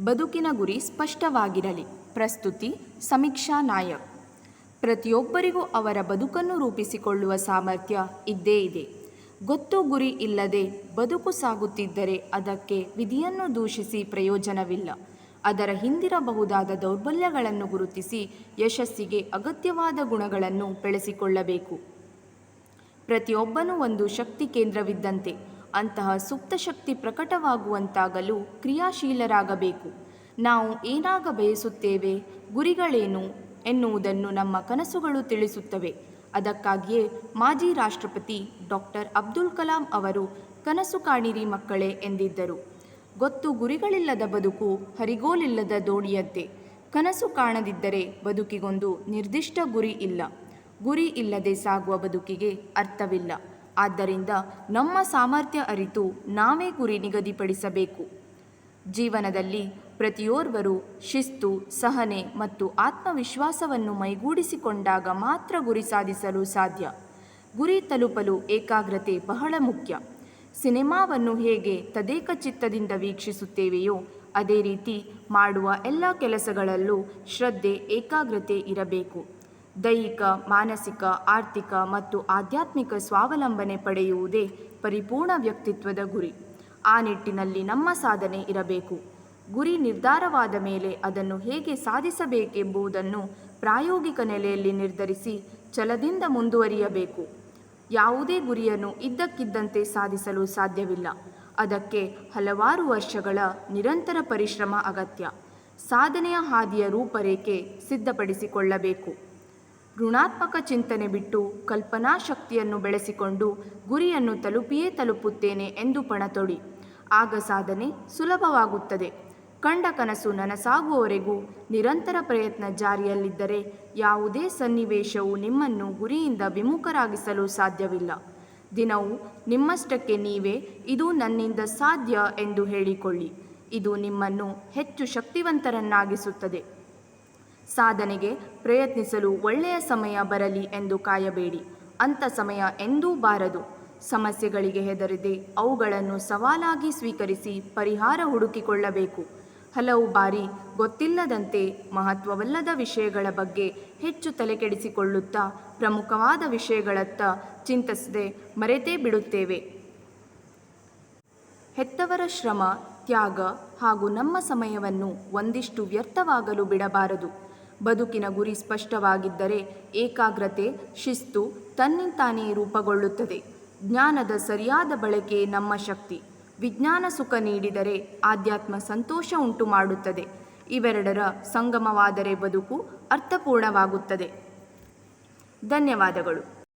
ಬದುಕಿನ ಗುರಿ ಸ್ಪಷ್ಟವಾಗಿರಲಿ. ಪ್ರಸ್ತುತಿ, ಸಮೀಕ್ಷಾ ನಾಯಕ್. ಪ್ರತಿಯೊಬ್ಬರಿಗೂ ಅವರ ಬದುಕನ್ನು ರೂಪಿಸಿಕೊಳ್ಳುವ ಸಾಮರ್ಥ್ಯ ಇದ್ದೇ ಇದೆ. ಗೊತ್ತು ಗುರಿ ಇಲ್ಲದೆ ಬದುಕು ಸಾಗುತ್ತಿದ್ದರೆ ಅದಕ್ಕೆ ವಿಧಿಯನ್ನು ದೂಷಿಸಿ ಪ್ರಯೋಜನವಿಲ್ಲ. ಅದರ ಹಿಂದಿರಬಹುದಾದ ದೌರ್ಬಲ್ಯಗಳನ್ನು ಗುರುತಿಸಿ ಯಶಸ್ಸಿಗೆ ಅಗತ್ಯವಾದ ಗುಣಗಳನ್ನು ಬೆಳೆಸಿಕೊಳ್ಳಬೇಕು. ಪ್ರತಿಯೊಬ್ಬನೂ ಒಂದು ಶಕ್ತಿ ಕೇಂದ್ರವಿದ್ದಂತೆ ಅಂತಹ ಸುಪ್ತ ಶಕ್ತಿ ಪ್ರಕಟವಾಗುವಂತಾಗಲು ಕ್ರಿಯಾಶೀಲರಾಗಬೇಕು. ನಾವು ಏನಾಗ ಬಯಸುತ್ತೇವೆ? ಗುರಿಗಳೇನು? ಎನ್ನುವುದನ್ನು ನಮ್ಮ ಕನಸುಗಳು ತಿಳಿಸುತ್ತವೆ. ಅದಕ್ಕಾಗಿಯೇ ಮಾಜಿ ರಾಷ್ಟ್ರಪತಿ ಡಾಕ್ಟರ್ ಅಬ್ದುಲ್ ಕಲಾಂ ಅವರು ಕನಸು ಕಾಣಿರಿ ಮಕ್ಕಳೇ ಎಂದಿದ್ದರು. ಗೊತ್ತು ಗುರಿಗಳಿಲ್ಲದ ಬದುಕು ಹರಿಗೋಲಿಲ್ಲದ ದೋಣಿಯಂತೆ. ಕನಸು ಕಾಣದಿದ್ದರೆ ಬದುಕಿಗೊಂದು ನಿರ್ದಿಷ್ಟ ಗುರಿ ಇಲ್ಲ. ಗುರಿ ಇಲ್ಲದೆ ಸಾಗುವ ಬದುಕಿಗೆ ಅರ್ಥವಿಲ್ಲ. ಆದ್ದರಿಂದ ನಮ್ಮ ಸಾಮರ್ಥ್ಯ ಅರಿತು ನಾವೇ ಗುರಿ ನಿಗದಿಪಡಿಸಬೇಕು. ಜೀವನದಲ್ಲಿ ಪ್ರತಿಯೋರ್ವರು ಶಿಸ್ತು, ಸಹನೆ ಮತ್ತು ಆತ್ಮವಿಶ್ವಾಸವನ್ನು ಮೈಗೂಡಿಸಿಕೊಂಡಾಗ ಮಾತ್ರ ಗುರಿ ಸಾಧಿಸಲು ಸಾಧ್ಯ. ಗುರಿ ತಲುಪಲು ಏಕಾಗ್ರತೆ ಬಹಳ ಮುಖ್ಯ. ಸಿನಿಮಾವನ್ನು ಹೇಗೆ ತದೇಕ ಚಿತ್ತದಿಂದ ವೀಕ್ಷಿಸುತ್ತೇವೆಯೋ, ಅದೇ ರೀತಿ ಮಾಡುವ ಎಲ್ಲ ಕೆಲಸಗಳಲ್ಲೂ ಶ್ರದ್ಧೆ, ಏಕಾಗ್ರತೆ ಇರಬೇಕು. ದೈಹಿಕ, ಮಾನಸಿಕ, ಆರ್ಥಿಕ ಮತ್ತು ಆಧ್ಯಾತ್ಮಿಕ ಸ್ವಾವಲಂಬನೆ ಪಡೆಯುವುದೇ ಪರಿಪೂರ್ಣ ವ್ಯಕ್ತಿತ್ವದ ಗುರಿ. ಆ ನಿಟ್ಟಿನಲ್ಲಿ ನಮ್ಮ ಸಾಧನೆ ಇರಬೇಕು. ಗುರಿ ನಿರ್ಧಾರವಾದ ಮೇಲೆ ಅದನ್ನು ಹೇಗೆ ಸಾಧಿಸಬೇಕೆಂಬುದನ್ನು ಪ್ರಾಯೋಗಿಕ ನೆಲೆಯಲ್ಲಿ ನಿರ್ಧರಿಸಿ ಛಲದಿಂದ ಮುಂದುವರಿಯಬೇಕು. ಯಾವುದೇ ಗುರಿಯನ್ನು ಇದ್ದಕ್ಕಿದ್ದಂತೆ ಸಾಧಿಸಲು ಸಾಧ್ಯವಿಲ್ಲ. ಅದಕ್ಕೆ ಹಲವಾರು ವರ್ಷಗಳ ನಿರಂತರ ಪರಿಶ್ರಮ ಅಗತ್ಯ. ಸಾಧನೆಯ ಹಾದಿಯ ರೂಪರೇಖೆ ಸಿದ್ಧಪಡಿಸಿಕೊಳ್ಳಬೇಕು. ಋಣಾತ್ಮಕ ಚಿಂತನೆ ಬಿಟ್ಟು ಕಲ್ಪನಾ ಶಕ್ತಿಯನ್ನು ಬೆಳೆಸಿಕೊಂಡು ಗುರಿಯನ್ನು ತಲುಪಿಯೇ ತಲುಪುತ್ತೇನೆ ಎಂದು ಪಣತೊಡಿ. ಆಗ ಸಾಧನೆ ಸುಲಭವಾಗುತ್ತದೆ. ಕಂಡ ಕನಸು ನನಸಾಗುವವರೆಗೂ ನಿರಂತರ ಪ್ರಯತ್ನ ಜಾರಿಯಲ್ಲಿದ್ದರೆ ಯಾವುದೇ ಸನ್ನಿವೇಶವು ನಿಮ್ಮನ್ನು ಗುರಿಯಿಂದ ವಿಮುಖರಾಗಿಸಲು ಸಾಧ್ಯವಿಲ್ಲ. ದಿನವೂ ನಿಮ್ಮಷ್ಟಕ್ಕೆ ನೀವೇ, ಇದು ನನ್ನಿಂದ ಸಾಧ್ಯ ಎಂದು ಹೇಳಿಕೊಳ್ಳಿ. ಇದು ನಿಮ್ಮನ್ನು ಹೆಚ್ಚು ಶಕ್ತಿವಂತರನ್ನಾಗಿಸುತ್ತದೆ. ಸಾಧನೆಗೆ ಪ್ರಯತ್ನಿಸಲು ಒಳ್ಳೆಯ ಸಮಯ ಬರಲಿ ಎಂದು ಕಾಯಬೇಡಿ. ಅಂಥ ಸಮಯ ಎಂದೂ ಬಾರದು. ಸಮಸ್ಯೆಗಳಿಗೆ ಹೆದರದೆ ಅವುಗಳನ್ನು ಸವಾಲಾಗಿ ಸ್ವೀಕರಿಸಿ ಪರಿಹಾರ ಹುಡುಕಿಕೊಳ್ಳಬೇಕು. ಹಲವು ಬಾರಿ ಗೊತ್ತಿಲ್ಲದಂತೆ ಮಹತ್ವವಲ್ಲದ ವಿಷಯಗಳ ಬಗ್ಗೆ ಹೆಚ್ಚು ತಲೆಕೆಡಿಸಿಕೊಳ್ಳುತ್ತಾ ಪ್ರಮುಖವಾದ ವಿಷಯಗಳತ್ತ ಚಿಂತಿಸದೆ ಮರೆತೇ ಬಿಡುತ್ತೇವೆ. ಹೆತ್ತವರ ಶ್ರಮ, ತ್ಯಾಗ ಹಾಗೂ ನಮ್ಮ ಸಮಯವನ್ನು ಒಂದಿಷ್ಟು ವ್ಯರ್ಥವಾಗಲು ಬಿಡಬಾರದು. ಬದುಕಿನ ಗುರಿ ಸ್ಪಷ್ಟವಾಗಿದ್ದರೆ ಏಕಾಗ್ರತೆ, ಶಿಸ್ತು ತನ್ನಿಂತಾನೇ ರೂಪುಗೊಳ್ಳುತ್ತದೆ. ಜ್ಞಾನದ ಸರಿಯಾದ ಬಳಕೆ ನಮ್ಮ ಶಕ್ತಿ. ವಿಜ್ಞಾನ ಸುಖ ನೀಡಿದರೆ ಆಧ್ಯಾತ್ಮ ಸಂತೋಷ ಉಂಟು ಮಾಡುತ್ತದೆ ಇವೆರಡರ ಸಂಗಮವಾದರೆ ಬದುಕು ಅರ್ಥಪೂರ್ಣವಾಗುತ್ತದೆ. ಧನ್ಯವಾದಗಳು.